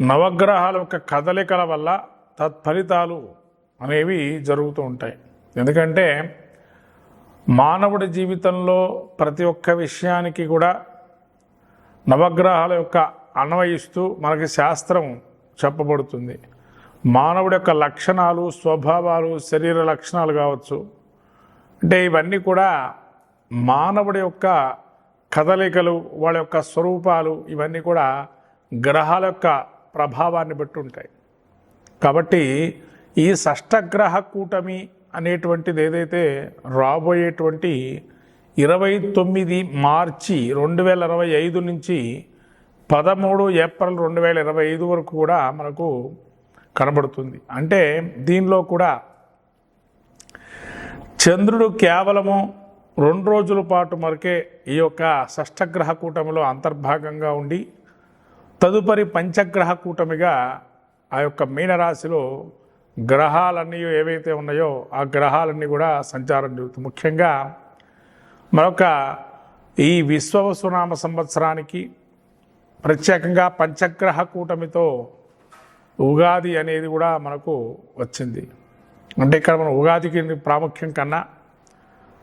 నవగ్రహాల యొక్క కదలికల వల్ల తత్ఫలితాలు అనేవి జరుగుతూ ఉంటాయి. ఎందుకంటే మానవుడి జీవితంలో ప్రతి ఒక్క విషయానికి కూడా నవగ్రహాల యొక్క అన్వయిస్తూ మనకి శాస్త్రం చెప్పబడుతుంది. మానవుడి యొక్క లక్షణాలు స్వభావాలు శరీర లక్షణాలు కావచ్చు. అంటే ఇవన్నీ కూడా మానవుడి యొక్క కదలికలు వాళ్ళ యొక్క స్వరూపాలు ఇవన్నీ కూడా గ్రహాల యొక్క ప్రభావాన్ని బట్టి ఉంటాయి. కాబట్టి ఈ షష్టగ్రహ కూటమి అనేటువంటిది ఏదైతే రాబోయేటువంటి ఇరవై తొమ్మిది మార్చి రెండు వేల ఇరవై ఐదు నుంచి పదమూడు ఏప్రిల్ రెండు వేల ఇరవై ఐదు వరకు కూడా మనకు కనబడుతుంది. అంటే దీనిలో కూడా చంద్రుడు కేవలము రెండు రోజుల పాటు మరకే ఈ యొక్క షష్టగ్రహ కూటమిలో అంతర్భాగంగా ఉండి తదుపరి పంచగ్రహ కూటమిగా ఆ యొక్క మీనరాశిలో గ్రహాలన్నీ ఏవైతే ఉన్నాయో ఆ గ్రహాలన్నీ కూడా సంచారం జరుగుతుంది. ముఖ్యంగా మరొక ఈ విశ్వవసునామ సంవత్సరానికి ప్రత్యేకంగా పంచగ్రహ కూటమితో ఉగాది అనేది కూడా మనకు వచ్చింది. అంటే ఇక్కడ మనం ఉగాదికి ప్రాముఖ్యం కన్నా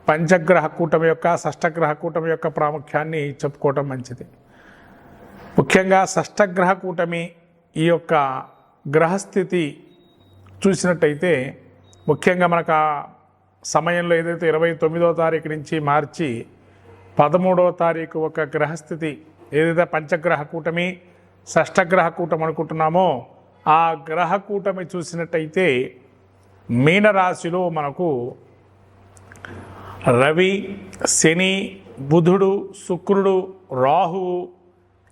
పంచగ్రహ కూటమి యొక్క షష్టగ్రహ కూటమి యొక్క ప్రాముఖ్యాన్ని చెప్పుకోవటం మంచిది. ముఖ్యంగా షష్టగ్రహ కూటమి ఈ యొక్క గ్రహస్థితి చూసినట్టయితే ముఖ్యంగా మనకు ఆ సమయంలో ఏదైతే ఇరవై తొమ్మిదో తారీఖు నుంచి మార్చి పదమూడవ తారీఖు ఒక గ్రహస్థితి ఏదైతే పంచగ్రహ కూటమి షష్టగ్రహ కూటమి అనుకుంటున్నామో ఆ గ్రహ కూటమి చూసినట్టయితే మీనరాశిలో మనకు రవి శని బుధుడు శుక్రుడు రాహువు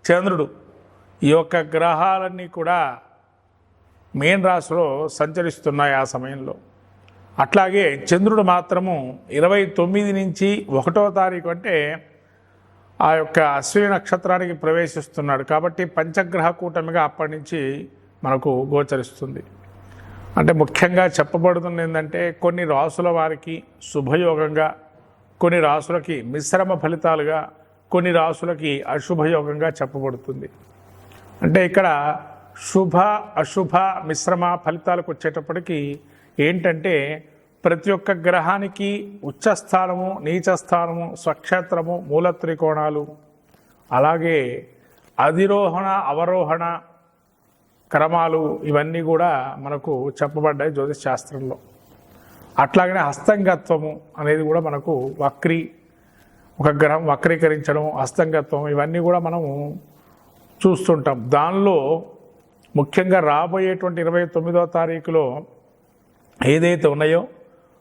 చంద్రుడు ఈ యొక్క గ్రహాలన్నీ కూడా మీన రాశిలో సంచరిస్తున్నాయి ఆ సమయంలో. అట్లాగే చంద్రుడు మాత్రము ఇరవై తొమ్మిది నుంచి ఒకటో తారీఖు అంటే ఆ యొక్క అశ్విని నక్షత్రానికి ప్రవేశిస్తున్నాడు కాబట్టి పంచగ్రహ కూటమిగా అప్పటి నుంచి మనకు గోచరిస్తుంది. అంటే ముఖ్యంగా చెప్పబడుతుంది ఏంటంటే కొన్ని రాసుల వారికి శుభయోగంగా కొన్ని రాసులకి మిశ్రమ ఫలితాలుగా కొన్ని రాసులకి అశుభయోగంగా చెప్పబడుతుంది. అంటే ఇక్కడ శుభ అశుభ మిశ్రమ ఫలితాలకు వచ్చేటప్పటికి ఏంటంటే ప్రతి ఒక్క గ్రహానికి ఉచ్చస్థానము నీచస్థానము స్వక్షేత్రము మూల త్రికోణాలు అలాగే అధిరోహణ అవరోహణ క్రమాలు ఇవన్నీ కూడా మనకు చెప్పబడ్డాయి జ్యోతిష్ శాస్త్రంలో. అట్లాగనే హస్తంగత్వము అనేది కూడా మనకు వక్రీ ఒక గ్రహం వక్రీకరించడం అస్తంగత్వం ఇవన్నీ కూడా మనము చూస్తుంటాం. దానిలో ముఖ్యంగా రాబోయేటువంటి ఇరవై తొమ్మిదవ తారీఖులో ఏదైతే ఉన్నాయో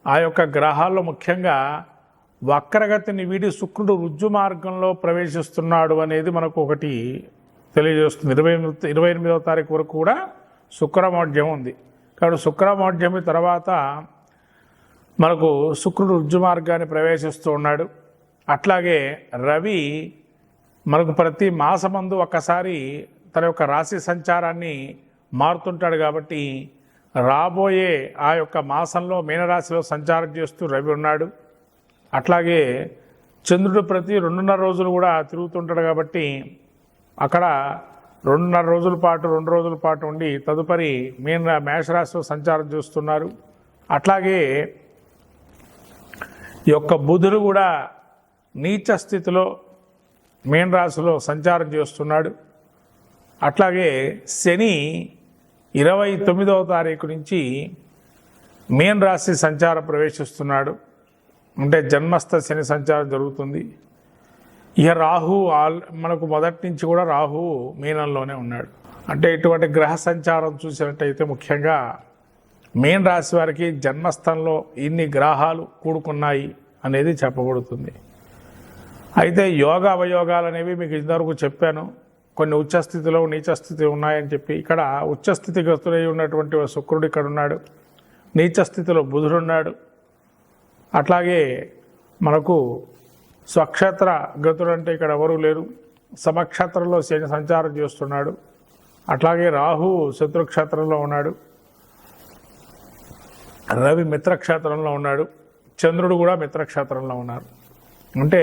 ఆ యొక్క గ్రహాల్లో ముఖ్యంగా వక్రగతిని వీడి శుక్రుడు రుజ్జు మార్గంలో ప్రవేశిస్తున్నాడు అనేది మనకు ఒకటి తెలియజేస్తుంది. ఇరవై ఇరవై ఎనిమిదవ తారీఖు వరకు కూడా శుక్రమోఢ్యం ఉంది. కాబట్టి శుక్రమోఢ్యమి తర్వాత మనకు శుక్రుడు రుజ్జు మార్గాన్ని ప్రవేశిస్తూ ఉన్నాడు. అట్లాగే రవి మనకు ప్రతి మాసమందు ఒక్కసారి తన యొక్క రాశి సంచారాన్ని మారుతుంటాడు కాబట్టి రాబోయే ఆ యొక్క మాసంలో మీనరాశిలో సంచారం చేస్తూ రవి ఉన్నాడు. అట్లాగే చంద్రుడు ప్రతి రెండున్నర రోజులు కూడా తిరుగుతుంటాడు కాబట్టి అక్కడ రెండున్నర రోజుల పాటు రెండు రోజుల పాటు ఉండి తదుపరి మీన మేషరాశిలో సంచారం చేస్తున్నారు. అట్లాగే ఈ యొక్క బుధుడు కూడా నీచ స్థితిలో మీన రాశిలో సంచారం చేస్తున్నాడు. అట్లాగే శని ఇరవై తొమ్మిదవ తారీఖు నుంచి మీన రాశి సంచారం ప్రవేశిస్తున్నాడు. అంటే జన్మస్థ శని సంచారం జరుగుతుంది. ఇక రాహు ఆల్ మనకు మొదటి నుంచి కూడా రాహు మీనంలోనే ఉన్నాడు. అంటే ఇటువంటి గ్రహ సంచారం చూసినట్టయితే ముఖ్యంగా మీన రాశి వారికి జన్మస్థంలో ఇన్ని గ్రహాలు కూడుకున్నాయి అనేది చెప్పబడుతుంది. అయితే యోగ అవయోగాలు అనేవి మీకు ఇంతవరకు చెప్పాను. కొన్ని ఉచ్చస్థితిలో నీచస్థితి ఉన్నాయని చెప్పి ఇక్కడ ఉచ్చస్థితి గతులై ఉన్నటువంటి శుక్రుడు ఇక్కడ ఉన్నాడు. నీచస్థితిలో బుధుడు ఉన్నాడు. అట్లాగే మనకు స్వక్షేత్ర గతుడు అంటే ఇక్కడ ఎవరూ లేరు. సమక్షేత్రంలో శని సంచారం చేస్తున్నాడు. అట్లాగే రాహు శత్రుక్షేత్రంలో ఉన్నాడు. రవి మిత్రక్షేత్రంలో ఉన్నాడు. చంద్రుడు కూడా మిత్రక్షేత్రంలో ఉన్నారు. అంటే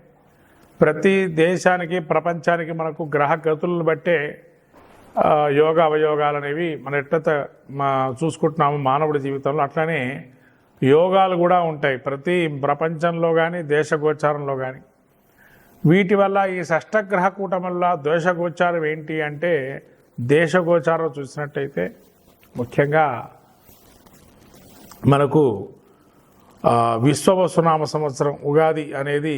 ప్రతి దేశానికి ప్రపంచానికి మనకు గ్రహ గతులను బట్టే యోగ అవయోగాలు అనేవి మన ఎట్లత మా చూసుకుంటున్నాము మానవుడి జీవితంలో అట్లనే యోగాలు కూడా ఉంటాయి. ప్రతి ప్రపంచంలో కానీ దేశగోచారంలో కానీ వీటి వల్ల ఈ షష్టగ్రహ కూటం వల్ల దోషగోచారం ఏంటి అంటే దేశగోచారం చూసినట్టయితే ముఖ్యంగా మనకు విశ్వవసునామ సంవత్సరం ఉగాది అనేది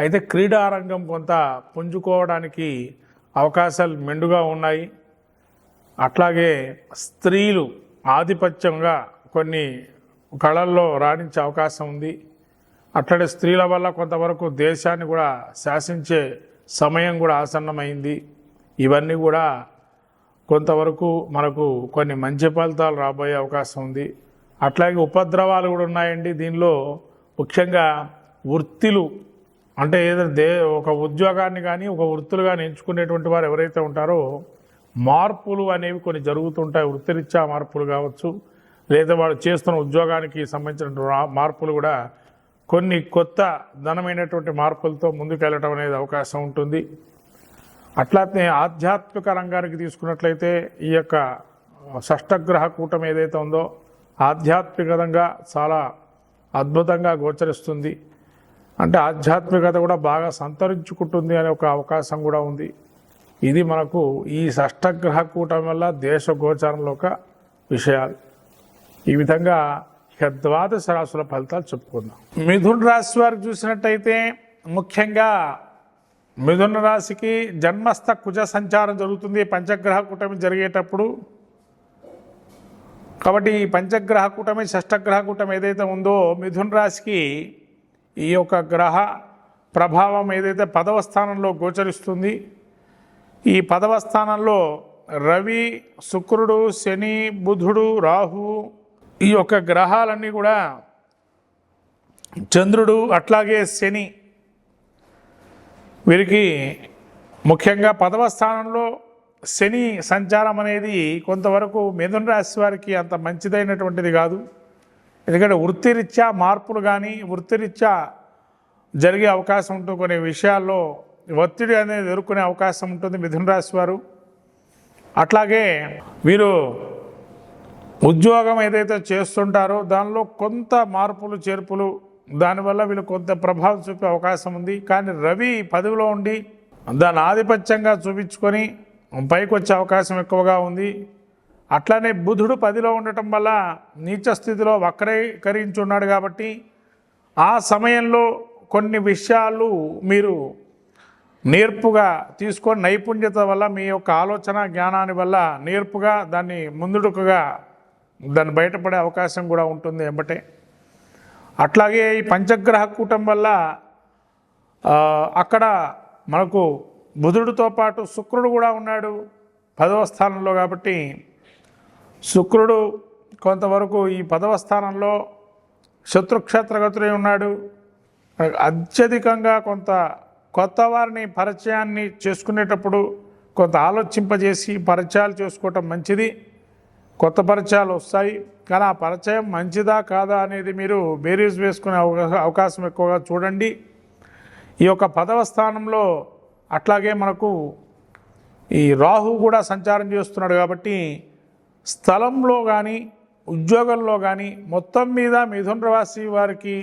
అయితే క్రీడారంగం కొంత పుంజుకోవడానికి అవకాశాలు మెండుగా ఉన్నాయి. అట్లాగే స్త్రీలు ఆధిపత్యంగా కొన్ని కళల్లో రాణించే అవకాశం ఉంది. అట్లాగే స్త్రీల వల్ల కొంతవరకు దేశాన్ని కూడా శాసించే సమయం కూడా ఆసన్నమైంది. ఇవన్నీ కూడా కొంతవరకు మనకు కొన్ని మంచి ఫలితాలు రాబోయే అవకాశం ఉంది. అట్లాగే ఉపద్రవాలు కూడా ఉన్నాయండి. దీనిలో ముఖ్యంగా వృత్తిలు అంటే ఏదైనా దే ఒక ఉద్యోగాన్ని కానీ ఒక వృత్తులు కానీ ఎంచుకునేటువంటి వారు ఎవరైతే ఉంటారో మార్పులు అనేవి కొన్ని జరుగుతుంటాయి. వృత్తిరీత్యా మార్పులు కావచ్చు లేదా వాడు చేస్తున్న ఉద్యోగానికి సంబంధించిన మార్పులు కూడా కొన్ని కొత్త ధనమైనటువంటి మార్పులతో ముందుకెళ్ళటం అనేది అవకాశం ఉంటుంది. అట్లానే ఆధ్యాత్మిక రంగానికి తీసుకున్నట్లయితే ఈ యొక్క షష్టగ్రహ కూటమి ఏదైతే ఉందో ఆధ్యాత్మికంగా చాలా అద్భుతంగా గోచరిస్తుంది. అంటే ఆధ్యాత్మికత కూడా బాగా సంతరించుకుంటుంది అనే ఒక అవకాశం కూడా ఉంది. ఇది మనకు ఈ షష్టగ్రహ కూటమి వల్ల దేశ గోచారంలో ఒక విషయాలు. ఈ విధంగా ఇక ద్వాదశ రాశుల ఫలితాలు చెప్పుకుందాం. మిథున రాశి వారికి చూసినట్టయితే ముఖ్యంగా మిథున రాశికి జన్మస్థ కుజ సంచారం జరుగుతుంది. పంచగ్రహ కూటమి జరిగేటప్పుడు. కాబట్టి ఈ పంచగ్రహ కూటమి షష్టగ్రహ కూటమి ఏదైతే ఉందో మిథున రాశికి ఈ యొక్క గ్రహ ప్రభావం ఏదైతే పదవ స్థానంలో గోచరిస్తుంది ఈ పదవ స్థానంలో రవి శుక్రుడు శని బుధుడు రాహు ఈ యొక్క గ్రహాలన్నీ కూడా చంద్రుడు అట్లాగే శని వీరికి ముఖ్యంగా పదవ స్థానంలో శని సంచారం అనేది కొంతవరకు మిథున రాశి వారికి అంత మంచిదైనటువంటిది కాదు. ఎందుకంటే వృత్తిరీత్యా మార్పులు కానీ వృత్తిరీత్యా జరిగే అవకాశం ఉంటుంది కొన్ని విషయాల్లో ఒత్తిడి అనేది ఎదుర్కొనే అవకాశం ఉంటుంది మిథున రాశి వారు. అట్లాగే వీరు ఉద్యోగం ఏదైతే చేస్తుంటారో దానిలో కొంత మార్పులు చేర్పులు దానివల్ల వీళ్ళు కొంత ప్రభావం చూపే అవకాశం ఉంది. కానీ రవి పదవిలో ఉండి దాన్ని ఆధిపత్యంగా చూపించుకొని పైకి వచ్చే అవకాశం ఎక్కువగా ఉంది. అట్లానే బుధుడు పదిలో ఉండటం వల్ల నీచ స్థితిలో వక్రీకరించి ఉన్నాడు కాబట్టి ఆ సమయంలో కొన్ని విషయాలు మీరు నేర్పుగా తీసుకొని నైపుణ్యత వల్ల మీ యొక్క ఆలోచన జ్ఞానాన్ని వల్ల నేర్పుగా దాన్ని ముందుడుకుగా దాన్ని బయటపడే అవకాశం కూడా ఉంటుంది ఎంబటే అట్లాగే ఈ పంచగ్రహ కూటం వల్ల అక్కడ మనకు బుధుడితో పాటు శుక్రుడు కూడా ఉన్నాడు పదవ స్థానంలో కాబట్టి శుక్రుడు కొంతవరకు ఈ పదవ స్థానంలో శత్రుక్షేత్రగతుడై ఉన్నాడు. అత్యధికంగా కొంత కొత్త వారిని పరిచయాన్ని చేసుకునేటప్పుడు కొంత ఆలోచింపజేసి పరిచయాలు చేసుకోవటం మంచిది. కొత్త పరిచయాలు వస్తాయి. కానీ ఆ పరిచయం మంచిదా కాదా అనేది మీరు బేరీస్ వేసుకునే అవకా- అవకాశం ఎక్కువగా చూడండి. ఈ యొక్క పదవ స్థానంలో అట్లాగే మనకు ఈ రాహు కూడా సంచారం చేస్తున్నాడు కాబట్టి స్థలంలో కానీ ఉద్యోగంలో కానీ మొత్తం మీద మిథున రాశి వారికి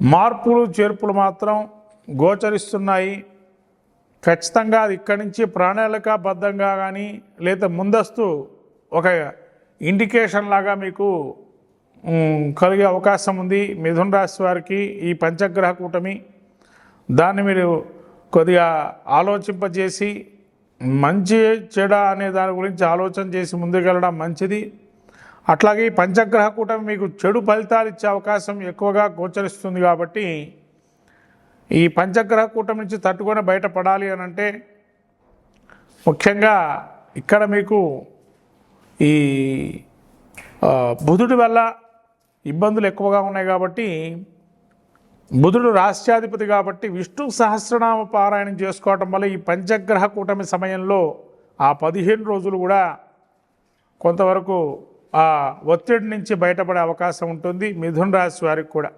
మార్పులు చేర్పులు మాత్రం గోచరిస్తున్నాయి. ఖచ్చితంగా అది ఇక్కడి నుంచి ప్రణాళికాబద్ధంగా కానీ లేదా ముందస్తు ఒక ఇండికేషన్ లాగా మీకు కలిగే అవకాశం ఉంది మిథున రాశి వారికి ఈ పంచగ్రహ కూటమి. దాన్ని మీరు కొద్దిగా ఆలోచింపజేసి మంచి చెడ అనే దాని గురించి ఆలోచన చేసి ముందుకెళ్ళడం మంచిది. అట్లాగే ఈ పంచగ్రహ కూటమి మీకు చెడు ఫలితాలు ఇచ్చే అవకాశం ఎక్కువగా గోచరిస్తుంది కాబట్టి ఈ పంచగ్రహ కూటమి నుంచి తట్టుకొని బయటపడాలి అని అంటే ముఖ్యంగా ఇక్కడ మీకు ఈ బుధుడి వల్ల ఇబ్బందులు ఎక్కువగా ఉన్నాయి కాబట్టి బుధుడు రాష్ట్రాధిపతి కాబట్టి విష్ణు సహస్రనామ పారాయణం చేసుకోవటం వల్ల ఈ పంచగ్రహ కూటమి సమయంలో ఆ పదిహేను రోజులు కూడా కొంతవరకు ఆ ఒత్తిడి నుంచి బయటపడే అవకాశం ఉంటుంది మిథున రాశి వారికి కూడా.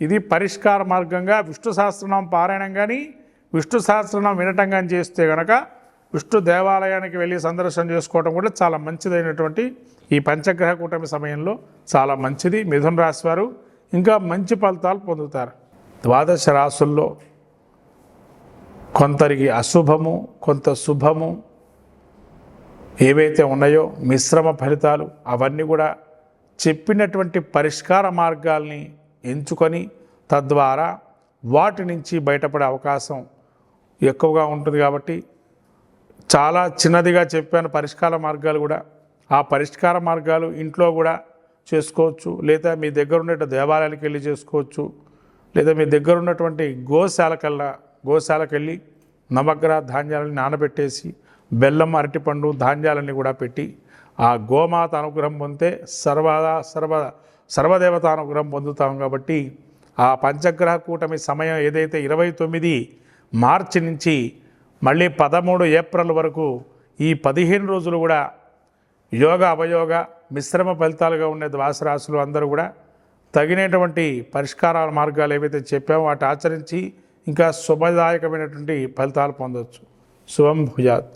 ఇది పరిష్కార మార్గంగా విష్ణు సహస్రనామం పారాయణం కానీ విష్ణు సహస్రనామం వినటం కానీ చేస్తే కనుక విష్ణు దేవాలయానికి వెళ్ళి సందర్శనం చేసుకోవడం కూడా చాలా మంచిదైనటువంటి ఈ పంచగ్రహ కూటమి సమయంలో చాలా మంచిది. మిథున రాశి వారు ఇంకా మంచి ఫలితాలు పొందుతారు. ద్వాదశ రాసుల్లో కొందరికి అశుభము కొంత శుభము ఏవైతే ఉన్నాయో మిశ్రమ ఫలితాలు అవన్నీ కూడా చెప్పినటువంటి పరిష్కార మార్గాల్ని ఎంచుకొని తద్వారా వాటి నుంచి బయటపడే అవకాశం ఎక్కువగా ఉంటుంది కాబట్టి చాలా చిన్నదిగా చెప్పాను పరిష్కార మార్గాలు కూడా. ఆ పరిష్కార మార్గాలు ఇంట్లో కూడా చేసుకోవచ్చు లేదా మీ దగ్గర ఉండే దేవాలయాలకు వెళ్ళి చేసుకోవచ్చు. లేదా మీ దగ్గర ఉన్నటువంటి గోశాలకల్లా గోశాలకెళ్ళి నవగ్ర నవగ్రహ ధాన్యాలని నానబెట్టేసి బెల్లం అరటిపండు ధాన్యాలన్నీ కూడా పెట్టి ఆ గోమాత అనుగ్రహం పొందితే సర్వదా సర్వ సర్వదేవత అనుగ్రహం పొందుతాం కాబట్టి ఆ పంచగ్రహ కూటమి సమయం ఏదైతే ఇరవై తొమ్మిది మార్చి నుంచి మళ్ళీ పదమూడు ఏప్రిల్ వరకు ఈ పదిహేను రోజులు కూడా యోగ అవయోగ మిశ్రమ ఫలితాలుగా ఉండే ద్వాసరాశులు అందరూ కూడా తగినటువంటి పరిష్కారాల మార్గాలు ఏవైతే చెప్పామో వాటి ఆచరించి ఇంకా శుభదాయకమైనటువంటి ఫలితాలు పొందవచ్చు శుభం భుజాత్.